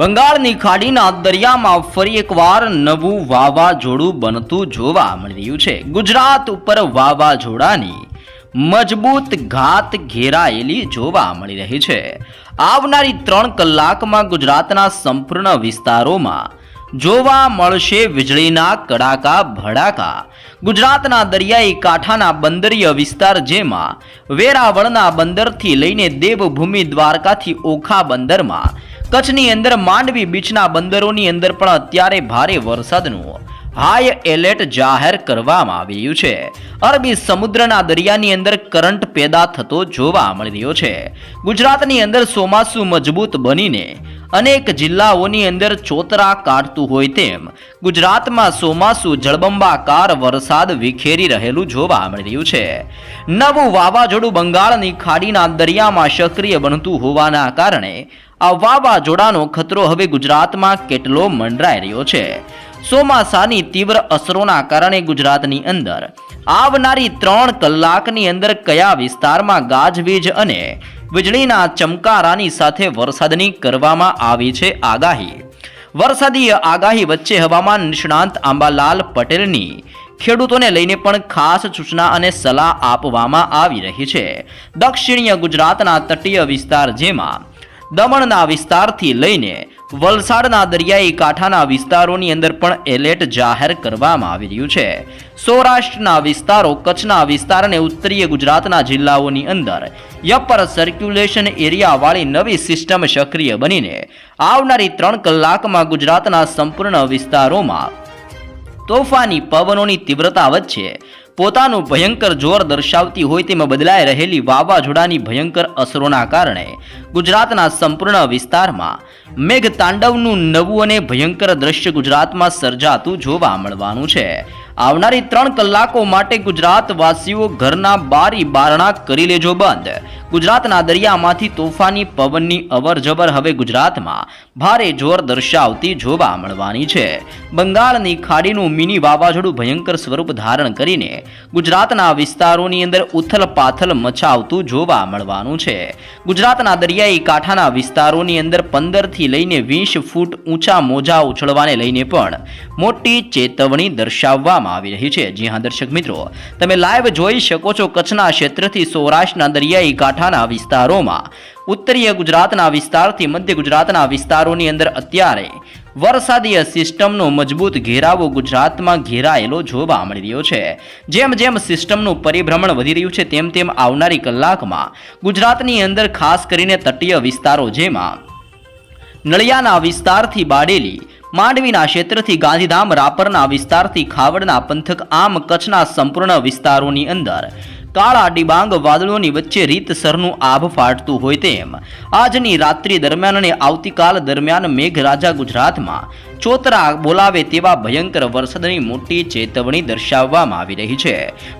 બંગાળની ખાડીના દરિયામાં ફરી એકવાર નવું વાવાઝોડું બનતું જોવા મળી રહ્યું છે. ગુજરાત ઉપર વાવાઝોડાની મજબૂત ઘાત ઘેરાયેલી જોવા મળી રહી છે. આવનારી ત્રણ કલાકમાં ગુજરાતના સંપૂર્ણ વિસ્તારોમાં જોવા મળશે વીજળીના કડાકા ભડાકા. ગુજરાતના દરિયાઈ કાંઠાના બંદરીય વિસ્તાર જેમાં વેરાવળના બંદરથી લઈને દેવભૂમિ દ્વારકાથી ઓખા બંદરમાં કચ્છની અંદર માંડવી બીચના બંદરોની અંદર પણ અત્યારે ભારે વરસાદનું હાઈ એલર્ટ જાહેર કરવામાં આવી રહ્યું છે. અરબી સમુદ્રના દરિયાની અંદર કરંટ પેદા થતો જોવા મળી રહ્યો છે. ગુજરાતની અંદર ચોમાસું મજબૂત બનીને અનેક જિલ્લાઓની અંદર ચોતરા કાઢતું હોય તેમ ગુજરાતમાં ચોમાસું જળબંબાકાર વરસાદ વિખેરી રહેલું જોવા મળી રહ્યું છે. નવું વાવાઝોડું બંગાળની ખાડીના દરિયામાં સક્રિય બનતું હોવાના કારણે આ વાવાઝોડાનો ખતરો હવે ગુજરાતમાં કેટલો મંડરાઈ રહ્યો છે? ચોમાસાની તીવ્ર અસરોના કારણે ગુજરાતની અંદર આવનારી ત્રણ કલાકની અંદર કયા વિસ્તારમાં ગાજવીજ અને વીજળીના ચમકારાની સાથે વરસાદની કરવામાં આવી છે આગાહી? વરસાદી આગાહી વચ્ચે હવામાન નિષ્ણાંત આંબાલાલ પટેલની ખેડૂતોને લઈને પણ ખાસ સૂચના અને સલાહ આપવામાં આવી રહી છે. દક્ષિણીય ગુજરાતના તટીય વિસ્તાર જેમાં દમણના વિસ્તારથી લઈને વલસાડના દરિયાઈ કાંઠાના વિસ્તારોની અંદર પણ એલર્ટ જાહેર કરવામાં આવી રહ્યું છે. સૌરાષ્ટ્રના વિસ્તારો, કચ્છના વિસ્તાર અને ઉત્તરીય ગુજરાતના જિલ્લાઓની અંદર યપર સર્ક્યુલેશન એરિયાવાળી નવી સિસ્ટમ સક્રિય બનીને આવનારી ત્રણ કલાકમાં ગુજરાતના સંપૂર્ણ વિસ્તારોમાં તોફાની પવનોની તીવ્રતા વચ્ચે પોતાનું ભયંકર જોર દર્શાવતી હોય તેમાં બદલાઈ રહેલી વાવાઝોડાની ભયંકર અસરોના કારણે ગુજરાતના સંપૂર્ણ વિસ્તારમાં મેઘ તાંડવનું નવું અને ભયંકર દ્રશ્ય ગુજરાતમાં સર્જાતું જોવા મળવાનું છે. આવનારી ત્રણ કલાકો માટે ગુજરાતવાસીઓ ઘરના બારી બારણા કરી લેજો બંધ. ગુજરાતના દરિયામાંથી તોફાની પવનની અવરજવર હવે ગુજરાતમાં ભારે જોર દર્શાવતી જોવા મળવાની છે. બંગાળની ખાડીનું મિની વાવાઝોડું ભયંકર સ્વરૂપ ધારણ કરીને ગુજરાતના વિસ્તારોની અંદર ઉથલ પાથલ મચાવતું જોવા મળવાનું છે. ગુજરાતના દરિયાઈ કાંઠાના વિસ્તારોની અંદર પંદરથી લઈને વીસ ફૂટ ઊંચા મોજા ઉછળવાને લઈને પણ મોટી ચેતવણી દર્શાવવામાં આવી રહી છે. જી હા, દર્શક મિત્રો, તમે લાઈવ જોઈ શકો છો કચ્છના ક્ષેત્રથી સૌરાષ્ટ્રના દરિયાઈ કાંઠાના વિસ્તારોમાં. ઉત્તરીય ગુજરાતના વિસ્તારથી મધ્ય ગુજરાતના વિસ્તારોની અંદર અત્યારે વરસાદીય સિસ્ટમનો મજબૂત ઘેરાવો ગુજરાતમાં ઘેરાયેલો જોવા મળી રહ્યો છે. જેમ જેમ સિસ્ટમનું પરિભ્રમણ વધી રહ્યું છે, તેમ તેમ આવનારી કલાકમાં ગુજરાતની અંદર ખાસ કરીને તટીય વિસ્તારો જેમાં નળિયાના વિસ્તારથી બાડેલી, માંડવીના ક્ષેત્રથી ગાંધીધામ, રાપરના વિસ્તારથી ખાવડના પંથક, આમ કચ્છના સંપૂર્ણ વિસ્તારોની અંદર કાળા ડિબાંગ વાદળોની વચ્ચે રીતસરનું આભ ફાટતું હોય તેમ. આજની રાત્રિ દરમિયાન અને આવતીકાલ દરમિયાન મેઘરાજા ગુજરાતમાં ચોતરા બોલાવે તેવા ભયંકર વરસાદની મોટી ચેતવણી દર્શાવવામાં આવી રહી છે.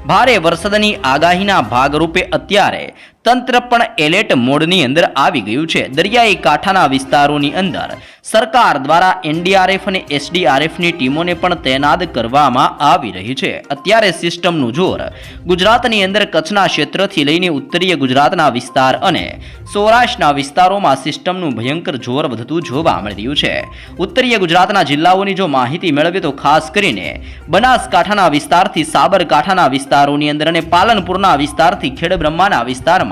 ભારે વરસાદની આગાહીના ભાગરૂપે અત્યારે તંત્ર પણ એલર્ટ મોડની અંદર આવી ગયું છે. દરિયાઈ કાંઠાના વિસ્તારોની અંદર સરકાર દ્વારા એનડીઆરએફ અને એસડીઆરએફની ટીમોને પણ તૈનાત કરવામાં આવી રહી છે. અત્યારે સિસ્ટમનું જોર ગુજરાતની અંદર કચ્છના ક્ષેત્રથી લઈને ઉત્તરીય ગુજરાતના વિસ્તાર અને સૌરાષ્ટ્રના વિસ્તારોમાં સિસ્ટમનું ભયંકર જોર વધતું જોવા મળી રહ્યું છે. ઉત્તરીય ગુજરાતના જિલ્લાઓની જો માહિતી મેળવીએ તો ખાસ કરીને બનાસકાંઠાના વિસ્તારથી સાબરકાંઠાના વિસ્તારોની અંદર અને પાલનપુરના વિસ્તારથી ખેડબ્રહ્માના વિસ્તારમાં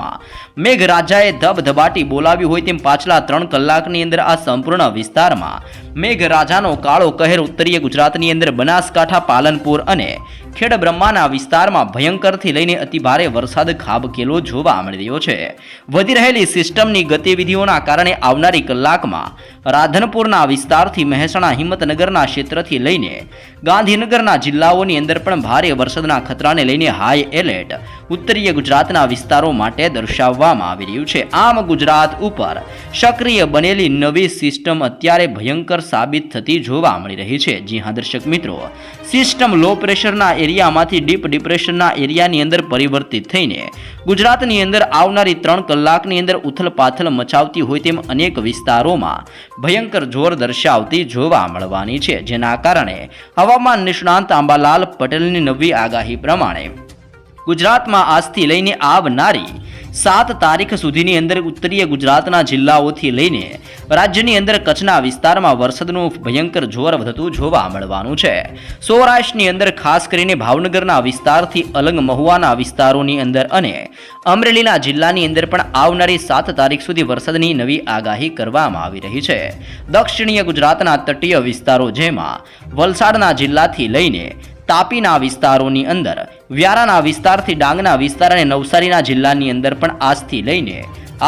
મેઘરાજાએ ધબધબાટી બોલાવી હોય તેમ પાછલા ત્રણ કલાકની અંદર આ સંપૂર્ણ વિસ્તારમાં મેઘરાજાનો કાળો કહેર ઉત્તરીય ગુજરાતની અંદર બનાસકાંઠા, પાલનપુર અને ખેડબ્રહ્માના વિસ્તારમાં ભયંકરથી લઈને અતિભારે વરસાદ ખાબકેલો જોવા મળી રહ્યો છે. વધી રહેલી સિસ્ટમની ગતિવિધિઓના કારણે આવનારી કલાકમાં રાધનપુરના વિસ્તારથી મહેસાણા હિંમતનગરના ક્ષેત્રથી લઈને ગાંધીનગરના જિલ્લાઓની અંદર પણ ભારે વરસાદના ખતરાને લઈને હાઈ એલર્ટ ઉત્તરીય ગુજરાતના વિસ્તારો માટે દર્શાવવામાં આવી રહ્યું છે. આમ ગુજરાત ઉપર સક્રિય બનેલી નવી સિસ્ટમ અત્યારે ભયંકર સાબિત થતી જોવા મળી રહી છે. જી હા, દર્શક મિત્રો, સિસ્ટમ લો પ્રેશરના એરિયામાંથી ડીપ ડિપ્રેશનના એરિયાની અંદર પરિવર્તિત થઈને ગુજરાતની અંદર આવનારી ત્રણ કલાકની અંદર ઉથલપાથલ મચાવતી હોય તેમ અનેક વિસ્તારોમાં ભયંકર જોર દર્શાવતી જોવા મળવાની છે, જેના કારણે હવામાન નિષ્ણાંત આંબાલાલ પટેલની નવી આગાહી પ્રમાણે ગુજરાતમાં આજથી લઈને આવનારી સાત તારીખ સુધીની અંદર ઉત્તરીય ગુજરાતના જિલ્લાઓથી લઈને રાજ્યની અંદર કચ્છના વિસ્તારમાં વરસાદનું ભયંકર જોર વધતું જોવા મળવાનું છે. સૌરાષ્ટ્રની અંદર ખાસ કરીને ભાવનગરના વિસ્તારથી અલંગ મહુવાના વિસ્તારોની અંદર અને અમરેલીના જિલ્લાની અંદર પણ આવનારી સાત તારીખ સુધી વરસાદની નવી આગાહી કરવામાં આવી રહી છે. દક્ષિણીય ગુજરાતના તટીય વિસ્તારો જેમાં વલસાડના જિલ્લાથી લઈને તાપીના વિસ્તારોની અંદર, વ્યારાના વિસ્તારથી ડાંગના વિસ્તાર અને નવસારીના જિલ્લાની અંદર પણ આજથી લઈને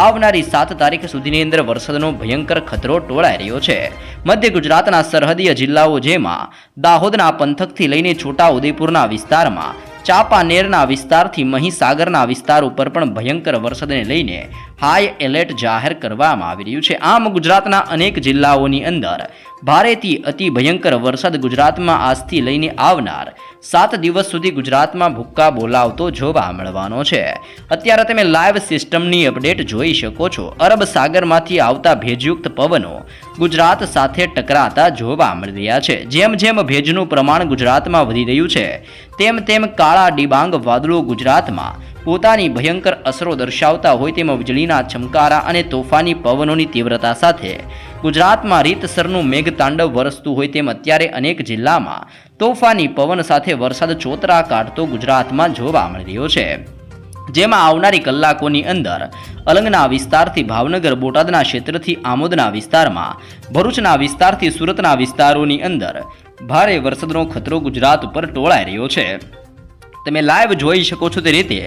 આવનારી સાત તારીખ સુધીની અંદર વરસાદનો ભયંકર ખતરો ટોળાઈ રહ્યો છે. મધ્ય ગુજરાતના સરહદીય જિલ્લાઓ જેમાં દાહોદના પંથકથી લઈને છોટા ઉદેપુરના વિસ્તારમાં ચાંપાનેરના વિસ્તારથી મહીસાગરના વિસ્તાર ઉપર પણ ભયંકર વરસાદને લઈને હાઈ એલર્ટ જાહેર કરવામાં આવી રહ્યું છે. આમ ગુજરાતના અનેક જિલ્લાઓની અંદર ભારેથી અતિ ભયંકર વરસાદ ગુજરાતમાં આજથી લઈને આવનાર સાત દિવસ સુધી ગુજરાતમાં ભૂક્કા બોલાવતો જોવા મળવાનો છે. અત્યારે તમે લાઈવ સિસ્ટમની અપડેટ જોઈ શકો છો. અરબ સાગરમાંથી આવતા ભેજયુક્ત પવનો ગુજરાત સાથે ટકરાતા જોવા મળી રહ્યા છે. જેમ જેમ ભેજનું પ્રમાણ ગુજરાતમાં વધી રહ્યું છે, તેમ તેમ કાળા ડિબાંગ વાદળો ગુજરાતમાં પોતાની ભયંકર અસરો દર્શાવતા હોય તેમાં વીજળીના ચમકારા અને તોફાની પવનોની તીવ્રતા સાથે ગુજરાતમાં રીતસરનું મેઘતાંડવ વરસતું હોય તેમ અત્યારે અનેક જિલ્લામાં તોફાની પવન સાથે વરસાદ ચોતરા કાઢતો ગુજરાતમાં જોવા મળી રહ્યો છે. જેમાં આવનારી કલાકોની અંદર અલંગના વિસ્તારથી ભાવનગર, બોટાદના ક્ષેત્રથી આમોદના વિસ્તારમાં, ભરૂચના વિસ્તારથી સુરતના વિસ્તારોની અંદર ભારે વરસાદનો ખતરો ગુજરાત ઉપર ટોળાઈ રહ્યો છે. તમે લાઈવ જોઈ શકો છો તે રીતે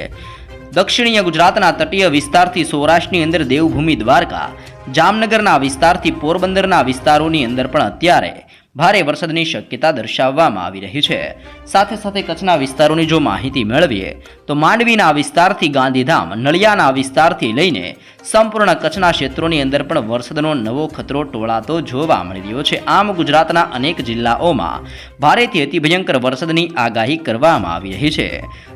દક્ષિણીય ગુજરાતના તટીય વિસ્તારથી સૌરાષ્ટ્રની અંદર દેવભૂમિ દ્વારકા, જામનગરના વિસ્તારથી પોરબંદરના વિસ્તારોની અંદર પણ અત્યારે ભારે વરસાદની શક્યતા દર્શાવવામાં આવી રહી છે. સાથે સાથે કચ્છના વિસ્તારોની જો માહિતી મેળવીએ, તો માંડવીના વિસ્તારથી ગાંધીધામ, નળિયાના વિસ્તારથી લઈને સંપૂર્ણ કચ્છના ક્ષેત્રોની અંદર પણ વરસાદનો નવો ખતરો ટોળાતો જોવા મળી રહ્યો છે. આમ ગુજરાતના અનેક જિલ્લાઓમાં ભારેથી અતિ ભયંકર વરસાદની આગાહી કરવામાં આવી રહી છે.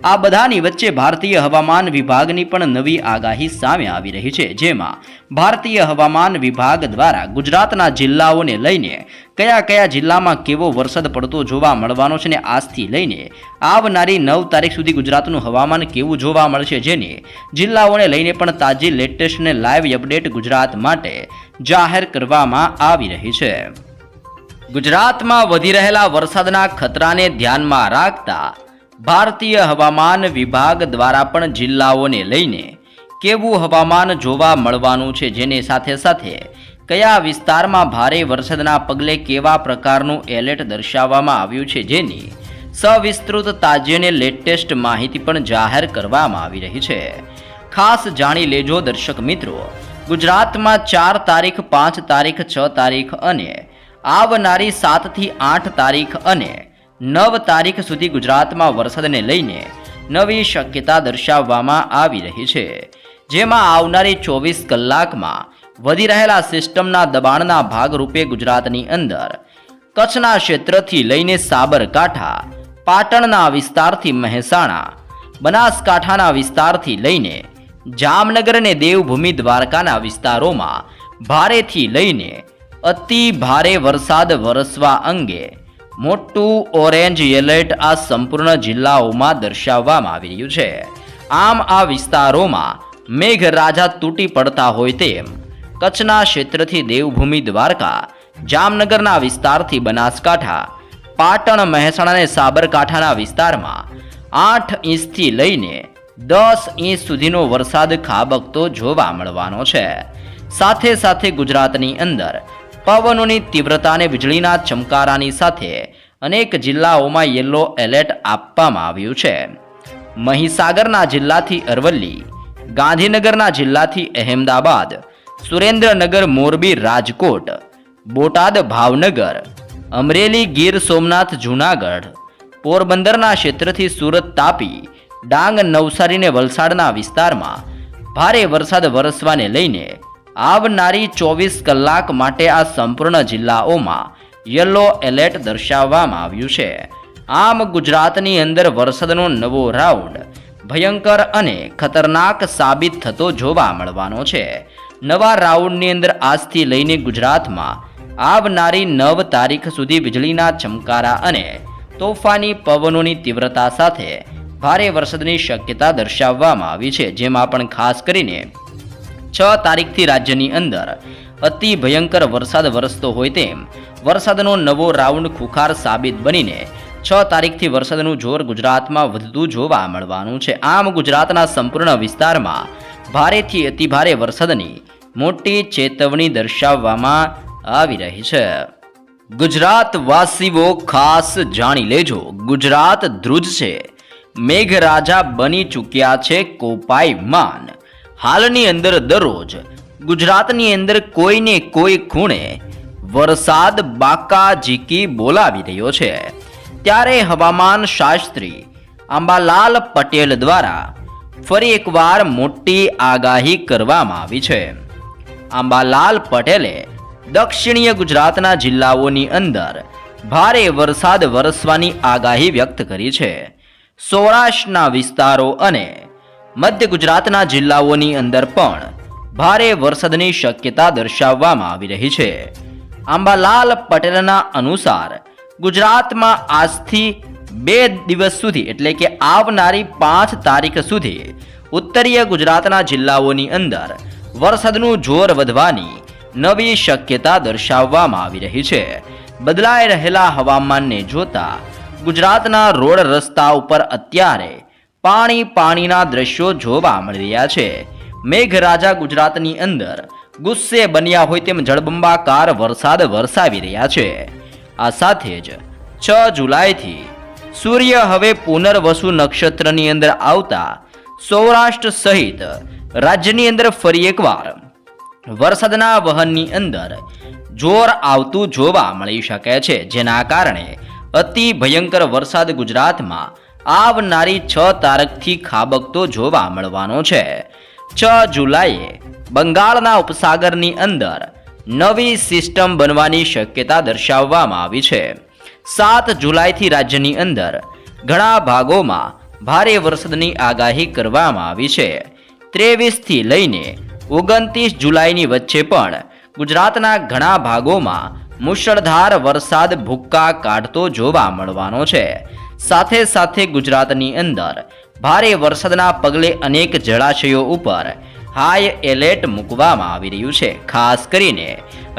આ બધાની વચ્ચે ભારતીય હવામાન વિભાગની પણ નવી આગાહી સામે આવી રહી છે, જેમાં ભારતીય હવામાન વિભાગ દ્વારા ગુજરાતના જિલ્લાઓને લઈને કયા કયા જિલ્લામાં કેવો વરસાદ પડતો જોવા મળવાનો છે ને આજથી લઈને આવનારી નવ તારીખ સુધી ગુજરાતનું હવામાન કેવું જોવા મળશે જેને જિલ્લાઓને લઈને પણ તાજી લેટેસ્ટ ને લાઈવ અપડેટ ગુજરાત માટે જાહેર કરવામાં આવી રહી છે. ગુજરાતમાં વધી રહેલા વરસાદના ખતરાને ધ્યાનમાં રાખતા ભારતીય હવામાન વિભાગ દ્વારા પણ જિલ્લાઓને લઈને કેવું હવામાન જોવા મળવાનું છે જેની સાથે સાથે કયા વિસ્તારમાં ભારે વરસાદના પગલે કેવા પ્રકારનું એલર્ટ દર્શાવવામાં આવ્યું છે જેની સવિસ્તૃત તાજેને લેટેસ્ટ માહિતી પણ જાહેર કરવામાં આવી રહી છે. ખાસ જાણી લેજો દર્શક મિત્રો, ગુજરાતમાં ચાર તારીખ, પાંચ તારીખ, છ તારીખ અને આવનારી સાતથી આઠ તારીખ અને નવ તારીખ સુધી ગુજરાતમાં વરસાદને લઈને નવી શક્યતા દર્શાવવામાં આવી રહી છે. જેમાં આવનારી ચોવીસ કલાકમાં વધી રહેલા સિસ્ટમના દબાણના ભાગરૂપે ગુજરાતની અંદર કચ્છના ક્ષેત્રથી લઈને સાબરકાંઠા પાટણના વિસ્તારથી મહેસાણા, બનાસકાંઠાના વિસ્તારથી લઈને જામનગર અને દેવભૂમિ દ્વારકાના વિસ્તારોમાં ભારેથી લઈને અતિ ભારે વરસાદ વરસવા અંગે મોટું ઓરેન્જ એલર્ટ આ સંપૂર્ણ જિલ્લાઓમાં દર્શાવવામાં આવી રહ્યું છે. આમ આ વિસ્તારોમાં મેઘરાજા તૂટી પડતા હોય તેમ કચ્છના ક્ષેત્રથી દેવભૂમિ દ્વારકા, જામનગરના વિસ્તારથી બનાસકાંઠા પાટણ મહેસાણા અને સાબરકાંઠાના વિસ્તારમાં આઠ ઇંચથી લઈને દસ ઇંચ સુધીનો વરસાદ ખાબકતો જોવા મળવાનો છે. સાથે સાથે ગુજરાતની અંદર પવનોની તીવ્રતા અને વીજળીના ચમકારાની સાથે અનેક જિલ્લાઓમાં યલો એલર્ટ આપવામાં આવ્યું છે. મહીસાગરના જિલ્લાથી અરવલ્લી, ગાંધીનગરના જિલ્લાથી અહેમદાબાદ, સુરેન્દ્રનગર, મોરબી, રાજકોટ, બોટાદ, ભાવનગર અમરેલી ગીર સોમનાથ જૂનાગઢ. પોરબંદરના ક્ષેત્રથી સુરત તાપી, ડાંગ નવસારીને વલસાડના વિસ્તારમાં ભારે વરસાદ વરસવાને લઈને આવનારી ચોવીસ કલાક માટે આ સંપૂર્ણ જિલ્લાઓમાં યલો એલર્ટ દર્શાવવામાં આવ્યું છે. આમ ગુજરાતની અંદર વરસાદનો નવો રાઉન્ડ ભયંકર અને ખતરનાક સાબિત થતો જોવા મળવાનો છે. નવા રાઉન્ડની અંદર આજથી લઈને ગુજરાતમાં આવનારી નવ તારીખ સુધી વીજળીના ચમકારા અને તોફાની પવનોની તીવ્રતા સાથે ભારે વરસાદની શક્યતા દર્શાવવામાં આવી છે, જેમાં પણ ખાસ કરીને છ તારીખથી રાજ્યની અંદર અતિ ભયંકર વરસાદ વરસતો હોય તેમ વરસાદનો નવો રાઉન્ડ ખુખાર સાબિત બનીને છ તારીખથી વરસાદનું જોર ગુજરાતમાં વધતું જોવા મળવાનું છે. આમ ગુજરાતના સંપૂર્ણ વિસ્તારમાં ભારેથી અતિભારે વરસાદની મોટી ચેતવણી દર્શાવવામાં આવી રહી છે. ગુજરાત વાસીઓ ખાસ જાણી લેજો. ગુજરાત ધ્રુજ છે. મેઘરાજા બની ચૂક્યા છે કોપાયમાન હાલની અંદર દરરોજ ગુજરાતની અંદર કોઈને કોઈ ખૂણે વરસાદ બાકાજીકી બોલાવી રહ્યો છે. ત્યારે હવામાન શાસ્ત્રી અંબાલાલ પટેલ દ્વારા ફરી એકવાર મોટી આગાહી કરવામાં આવી છે. અંબાલાલ પટેલે દક્ષિણીય ગુજરાતના જિલ્લાઓની અંદર ભારે વરસાદ વરસવાની આગાહી વ્યક્ત કરી છે. સૌરાષ્ટ્રના વિસ્તારો અને મધ્ય ગુજરાતના જિલ્લાઓની અંદર પણ ભારે વરસાદની શક્યતા દર્શાવવામાં આવી રહી છે. આંબાલાલ પટેલના અનુસાર ગુજરાતમાં આજથી બે દિવસ સુધી એટલે કે આવનારી પાંચ તારીખ સુધી ઉત્તરીય ગુજરાતના જિલ્લાઓની અંદર વરસાદનું જોર વધવાની નવી શક્યતા દર્શાવવામાં આવી રહી છે. બદલાઈ રહેલા હવામાનને જોતા ગુજરાતના રોડ રસ્તા ઉપર અત્યારે પાણી પાણીના દ્રશ્યો જોવા મળી રહ્યા છે. મેઘરાજા ગુજરાતની અંદર ગુસ્સે બન્યા હોય તેમ જળબંબાકાર વરસાદ વરસાવી રહ્યા છે. આ સાથે જ છ જુલાઈથી સૂર્ય હવે પુનર્વસુ નક્ષત્રની અંદર આવતા સૌરાષ્ટ્ર સહિત રાજ્યની અંદર ફરી એકવાર વરસાદના વહનની અંદર જોર આવતું જોવા મળી શકે છે. જેના કારણે અતિ ભયંકર વરસાદ ગુજરાતમાં આવનારી છ તારીખથી ખાબકતો જોવા મળવાનો છે. છ જુલાઈએ બંગાળના ઉપસાગરની અંદર નવી સિસ્ટમ બનવાની શક્યતા દર્શાવવામાં આવી છે. સાત જુલાઈથી રાજ્યની અંદર ઘણા ભાગોમાં ભારે વરસાદની આગાહી કરવામાં આવી છે. ત્રેવીસથી લઈને ઓગણત્રીસ જુલાઈની વચ્ચે પણ ગુજરાતના ઘણા ભાગોમાં મુશળધાર વરસાદ ભૂક્કા કાઢતો જોવા મળવાનો છે. સાથે સાથે ગુજરાતની અંદર ભારે વરસાદના પગલે અનેક જળાશયો ઉપર હાઈ એલર્ટ મૂકવામાં આવી રહ્યું છે. ખાસ કરીને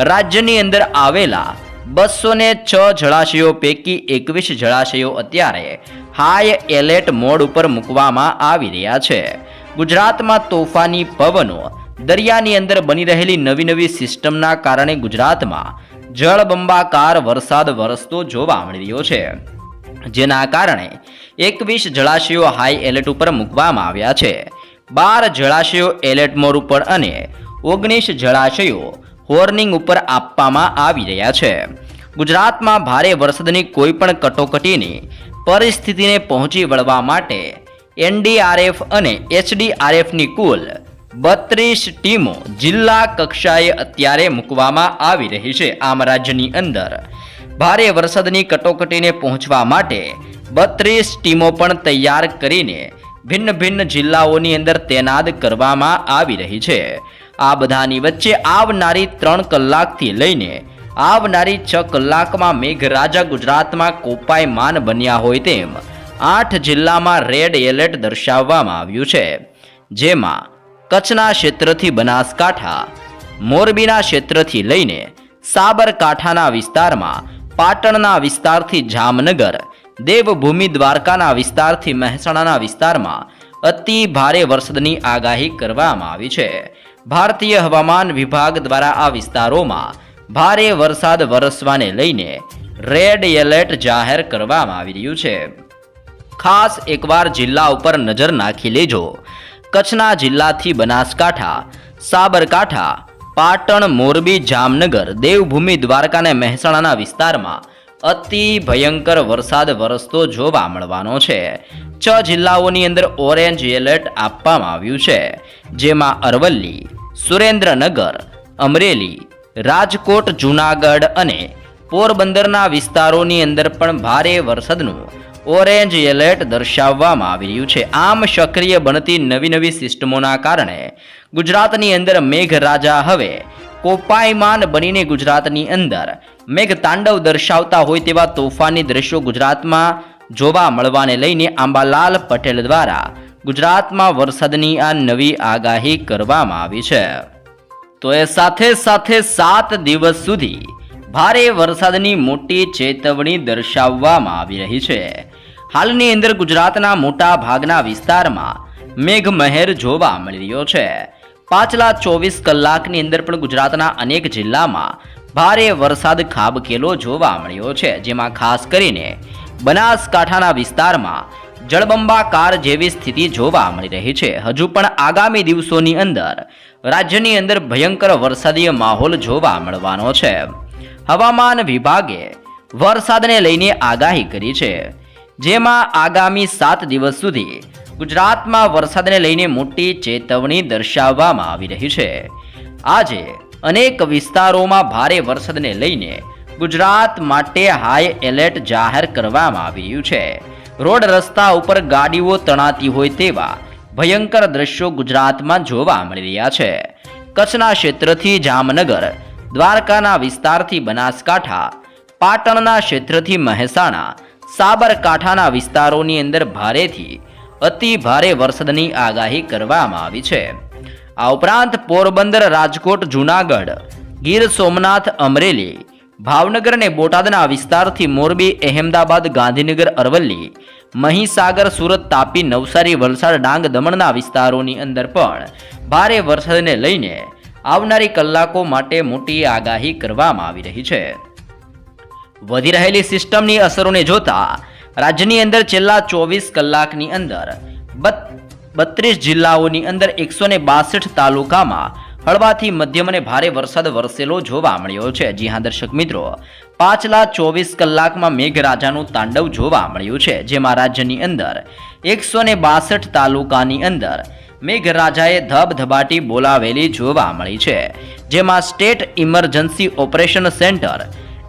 રાજ્યની અંદર આવેલા બસો ને છ જળાશયો પૈકી એકવીસ જળાશયો અત્યારે હાઈ એલર્ટ મોડ ઉપર મૂકવામાં આવી રહ્યા છે. ગુજરાતમાં તોફાની પવનો દરિયાની અંદર બની રહેલી નવી નવી સિસ્ટમના કારણે ગુજરાતમાં જળબંબાકાર વરસાદ વરસતો જોવા મળી રહ્યો છે. જેના કારણે એકવીસ જળાશયો હાઈ એલર્ટ ઉપર મૂકવામાં આવ્યા છે. બાર જળાશયો એલર્ટ મોડ ઉપર અને ઓગણીસ જળાશયો હોર્નિંગ ઉપર આપવામાં આવી રહ્યા છે. ગુજરાતમાં ભારે વરસાદની કોઈ પણ કટોકટીની પરિસ્થિતિને પહોંચી વળવા માટે એનડીઆરએફ અને એચડીઆરએફની કુલ બત્રીસ ટીમો જિલ્લા કક્ષાએ અત્યારે મૂકવામાં આવી રહી છે આમ રાજ્યની અંદર. ભારે વરસાદની કટોકટીને પહોંચવા માટે બત્રીસ ટીમો પણ તૈયાર કરીને ભિન્ન ભિન્ન જિલ્લાઓની અંદર તૈનાત કરવામાં આવી રહી છે. આ બધાની વચ્ચે આવનારી ત્રણ કલાકથી લઈને આવનારી છ કલાકમાં મેઘરાજા ગુજરાતમાં કોપાયમાન બન્યા હોય તેમ આઠ જિલ્લામાં રેડ એલર્ટ દર્શાવવામાં આવ્યું છે. જેમાં કચ્છના ક્ષેત્રથી બનાસકાંઠા, મોરબીના ક્ષેત્રથી લઈને સાબરકાંઠાના વિસ્તારમાં, પાટણના વિસ્તારથી જામનગર, દેવભૂમિ દ્વારકાના વિસ્તારથી મહેસાણાના વિસ્તારમાં અતિ ભારે વરસાદની આગાહી કરવામાં આવી છે. ભારતીય હવામાન વિભાગ દ્વારા આ વિસ્તારોમાં ભારે વરસાદ વરસવાને લઈને રેડ એલર્ટ જાહેર કરવામાં આવી રહ્યું છે. ખાસ એકવાર જિલ્લા ઉપર નજર નાખી લેજો. કચ્છના જિલ્લાથી બનાસકાંઠા, સાબરકાંઠા, પાટણ, મોરબી, જામનગર, દેવભૂમિ, દ્વારકા અને મહેસાણાના વિસ્તારમાં અતિ ભયંકર વરસાદ વરસતો જોવા મળવાનો છે. છ જિલ્લાઓની અંદર ઓરેન્જ એલર્ટ આપવામાં આવ્યું છે. જેમાં અરવલ્લી, સુરેન્દ્રનગર, અમરેલી, રાજકોટ, જૂનાગઢ અને પોરબંદરના વિસ્તારોની અંદર પણ ભારે વરસાદનું ઓરેન્જ એલર્ટ દર્શાવવામાં આવી રહ્યું છે. આમ સક્રિય બનતી નવી નવી સિસ્ટમોના કારણે ગુજરાતની અંદર મેઘરાજા હવે કોપાયમાન બનીને ગુજરાતની અંદર મેઘ તાંડવ દર્શાવતા હોય તેવા તોફાની દ્રશ્યો ગુજરાતમાં જોવા મળવાને લઈને આંબાલાલ પટેલ દ્વારા ગુજરાતમાં વરસાદની આ નવી આગાહી કરવામાં આવી છે. તો એ સાથે સાથે સાત દિવસ સુધી ભારે વરસાદની મોટી ચેતવણી દર્શાવવામાં આવી રહી છે. હાલની અંદર ગુજરાતના મોટા ભાગના વિસ્તારમાં મેઘમહેર જોવા મળી રહ્યો છે. પાછલા ચોવીસ કલાકની અંદર પણ ગુજરાતના અનેક જિલ્લામાં ભારે વરસાદ ખાબકેલો જોવા મળ્યો છે, જેમાં ખાસ કરીને બનાસકાંઠાના વિસ્તારમાં જળબંબાકાર જેવી સ્થિતિ જોવા મળી રહી છે. હજુ પણ આગામી દિવસોની અંદર રાજ્યની અંદર ભયંકર વરસાદીય માહોલ જોવા મળવાનો છે. હવામાન વિભાગે વરસાદને લઈને આગાહી કરી છે. જેમાં આગામી સાત દિવસ સુધી ગુજરાતમાં વરસાદને લઈને મોટી ચેતવણી દર્શાવવામાં આવી રહી છે. આજે અનેક વિસ્તારોમાં ભારે વરસાદને લઈને ગુજરાત માટે હાઈ એલર્ટ જાહેર કરવામાં આવી રહ્યું છે. રોડ રસ્તા ઉપર ગાડીઓ તણાતી હોય તેવા ભયંકર દ્રશ્યો ગુજરાતમાં જોવા મળી રહ્યા છે. કચ્છના ક્ષેત્રથી જામનગર દ્વારકાના વિસ્તારથી બનાસકાંઠા, પાટણના ક્ષેત્રથી મહેસાણા, સાબરકાંઠાના વિસ્તારોની અંદર ભારેથી અતિ ભારે વરસાદની આગાહી કરવામાં આવી છે. આ ઉપરાંત પોરબંદર, રાજકોટ, જૂનાગઢ, ગીર સોમનાથ, અમરેલી, ભાવનગર અને બોટાદના વિસ્તારથી મોરબી, અહેમદાબાદ, ગાંધીનગર, અરવલ્લી, મહીસાગર, સુરત, તાપી, નવસારી, વલસાડ, ડાંગ, દમણના વિસ્તારોની અંદર પણ ભારે વરસાદને લઈને આવનારી કલાકો માટે મોટી આગાહી કરવામાં આવી રહી છે. વધી રહેલી સિસ્ટમની અસરોને જોતા રાજ્યની અંદર છેલ્લા ચોવીસ કલાકની અંદર બત્રીસ જિલ્લાઓની અંદર એકસો ને બાસઠ તાલુકામાં હળવાથી મધ્યમ અને ભારે વરસાદ વરસેલો જોવા મળ્યો છે. જી હા, દર્શક મિત્રો, પાછલા ચોવીસ કલાકમાં મેઘરાજાનું તાંડવ જોવા મળ્યું છે, જેમાં રાજ્યની અંદર એકસો બાસઠ તાલુકાની અંદર મેઘરાજાએ ધબધબાટી બોલાવેલી જોવા મળી છે, જેમાં state emergency operation centre,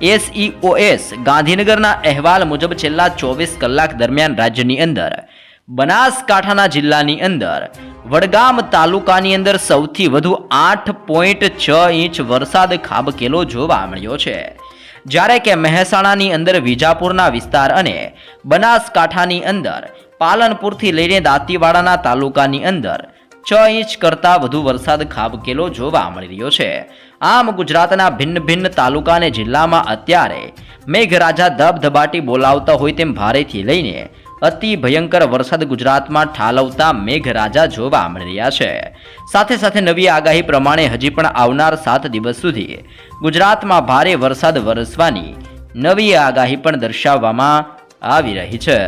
SEOS, ગાંધીનગરના અહેવાલ મુજબ છેલ્લા ચોવીસ કલાક દરમિયાન રાજ્યની અંદર, બનાસકાંઠાના જિલ્લાની અંદર, વડગામ તાલુકાની અંદર સૌથી વધુ આઠ પોઈન્ટ છ ઇંચ વરસાદ ખાબકેલો જોવા મળ્યો છે. જ્યારે કે મહેસાણાની અંદર વિજાપુરના વિસ્તાર અને બનાસકાંઠાની અંદર પાલનપુરથી લઈને દાંતીવાડાના તાલુકાની અંદર છ ઇંચ કરતાં વધુ વરસાદ ખાબકેલો જોવા મળી રહ્યો છે. આમ ગુજરાતના ભિન્ન ભિન્ન તાલુકા અને જિલ્લામાં અત્યારે મેઘરાજા ધબધબાટી બોલાવતા હોય તેમ ભારેથી લઈને અતિ ભયંકર વરસાદ ગુજરાતમાં ઠાલવતા મેઘરાજા જોવા મળી રહ્યા છે. સાથે સાથે નવી આગાહી પ્રમાણે હજી પણ આવનાર સાત દિવસ સુધી ગુજરાતમાં ભારે વરસાદ વરસવાની નવી આગાહી પણ દર્શાવવામાં આવી રહી છે.